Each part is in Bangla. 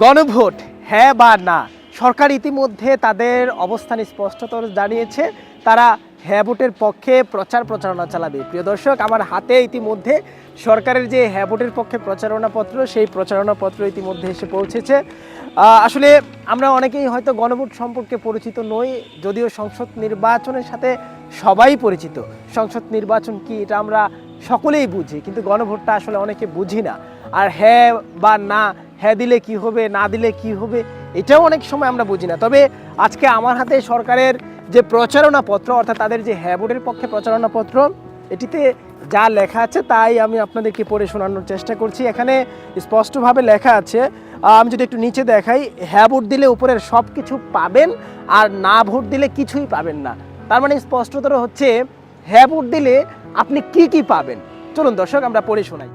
গণভোট হ্যাঁ বা না? সরকার ইতিমধ্যে তাদের অবস্থান স্পষ্টতর জানিয়েছে। তারা হ্যাঁ ভোটের পক্ষে প্রচার প্রচারণা চালাবে। প্রিয় দর্শক, আমার হাতে ইতিমধ্যে সরকারের যে হ্যাঁ ভোটের পক্ষে প্রচারণাপত্র সেই প্রচারণাপত্র ইতিমধ্যে এসে পৌঁছেছে। আসলে আমরা অনেকেই হয়তো গণভোট সম্পর্কে পরিচিত নই, যদিও সংসদ নির্বাচনের সাথে সবাই পরিচিত। সংসদ নির্বাচন কি এটা আমরা সকলেই বুঝি, কিন্তু গণভোটটা আসলে অনেকে বুঝি না। আর হ্যাঁ বা না হ্যাঁ দিলে কি হবে, না দিলে কি হবে, এটাও অনেক সময় আমরা বুঝি না। তবে আজকে আমার হাতে সরকারের যে প্রচারণা পত্র অর্থাৎ তাদের যে হ্যাঁ ভোটের পক্ষে প্রচারণা পত্র এটিতে যা লেখা আছে তাই আমি আপনাদেরকে পড়ে শোনানোর চেষ্টা করছি। এখানে স্পষ্টভাবে লেখা আছে আমি যদি একটু নিচে দেখাই হ্যাঁ ভোট দিলে উপরের সব কিছু পাবেন আর না ভোট দিলে কিছুই পাবেন না। তার মানে স্পষ্টতর হচ্ছে হ্যাঁ ভোট দিলে আপনি কি কি পাবেন? চলুন দর্শক, আমরা পড়ে শোনাই।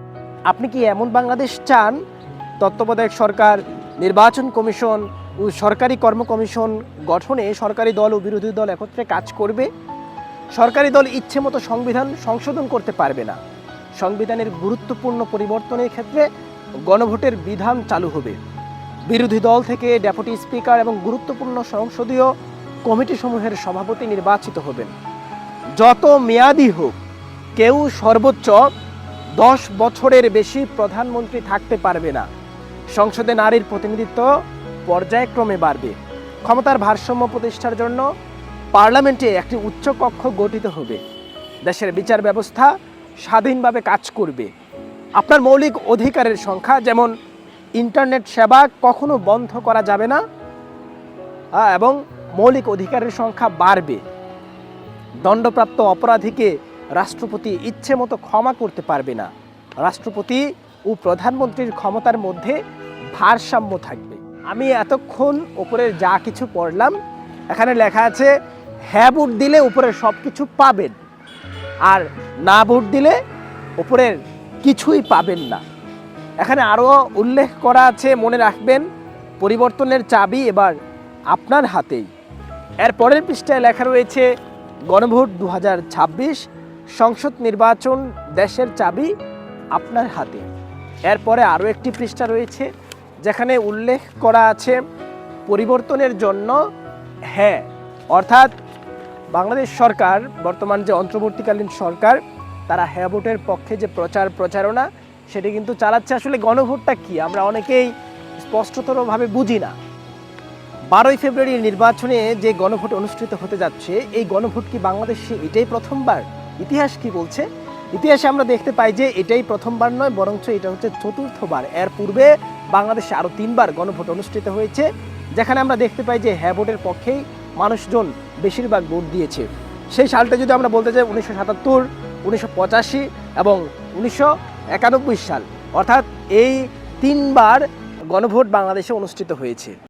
আপনি কি এমন বাংলাদেশ চান তত্ত্বাবধায়ক সরকার, নির্বাচন কমিশন ও সরকারি কর্ম কমিশন গঠনে সরকারি দল ও বিরোধী দল একত্রে কাজ করবে। সরকারি দল ইচ্ছে মতো সংবিধান সংশোধন করতে পারবে না। সংবিধানের গুরুত্বপূর্ণ পরিবর্তনের ক্ষেত্রে গণভোটের বিধান চালু হবে। বিরোধী দল থেকে ডেপুটি স্পিকার এবং গুরুত্বপূর্ণ সংসদীয় কমিটিসমূহের সভাপতি নির্বাচিত হবেন। যত মেয়াদি হোক, কেউ সর্বোচ্চ দশ বছরের বেশি প্রধানমন্ত্রী থাকতে পারবে না। সংসদে নারীর প্রতিনিধিত্ব পর্যায়ক্রমে বাড়বে। ক্ষমতার ভারসাম্য প্রতিষ্ঠার জন্য পার্লামেন্টে একটি উচ্চ কক্ষ গঠিত হবে। দেশের বিচার ব্যবস্থা স্বাধীনভাবে কাজ করবে। আপনার মৌলিক অধিকারের সংখ্যা, যেমন ইন্টারনেট সেবা, কখনো বন্ধ করা যাবে না। এবং মৌলিক অধিকারের সংখ্যা বাড়বে। দণ্ডপ্রাপ্ত অপরাধীকে রাষ্ট্রপতি ইচ্ছে মতো ক্ষমা করতে পারবে না। রাষ্ট্রপতি ও প্রধানমন্ত্রীর ক্ষমতার মধ্যে ভারসাম্য থাকবে। আমি এতক্ষণ উপরের যা কিছু পড়লাম, এখানে লেখা আছে হ্যাঁ ভোট দিলে উপরের সব কিছু পাবেন, আর না ভোট দিলে উপরের কিছুই পাবেন না। এখানে আরও উল্লেখ করা আছে, মনে রাখবেন, পরিবর্তনের চাবি এবার আপনার হাতেই। এর পরের পৃষ্ঠায় লেখা রয়েছে, গণভোট দু হাজার ছাব্বিশ, সংসদ নির্বাচন দেশের চাবি আপনার হাতে। এরপরে আরও একটি পৃষ্ঠা রয়েছে যেখানে উল্লেখ করা আছে পরিবর্তনের জন্য হ্যাঁ। অর্থাৎ বাংলাদেশ সরকার, বর্তমান যে অন্তর্বর্তীকালীন সরকার, তারা হ্যাঁ ভোটের পক্ষে যে প্রচার প্রচারণা, সেটি কিন্তু চালাচ্ছে আসলে গণভোটটা কি? আমরা অনেকেই স্পষ্টতরভাবে বুঝি না। বারোই ফেব্রুয়ারি নির্বাচনে যে গণভোট অনুষ্ঠিত হতে যাচ্ছে, এই গণভোট কি বাংলাদেশে এটাই প্রথমবার? ইতিহাস কি বলছে? ইতিহাসে আমরা দেখতে পাই যে এটাই প্রথমবার নয়, বরঞ্চ এটা হচ্ছে চতুর্থবার। এর পূর্বে বাংলাদেশে আরও তিনবার গণভোট অনুষ্ঠিত হয়েছে, যেখানে আমরা দেখতে পাই যে হ্যাঁ ভোটের পক্ষেই মানুষজন বেশিরভাগ ভোট দিয়েছে। সেই সালটা যদি আমরা বলতে চাই উনিশশো সাতাত্তর, উনিশশো পঁচাশি এবং উনিশশো একানব্বই সাল, অর্থাৎ এই তিনবার গণভোট বাংলাদেশে অনুষ্ঠিত হয়েছে।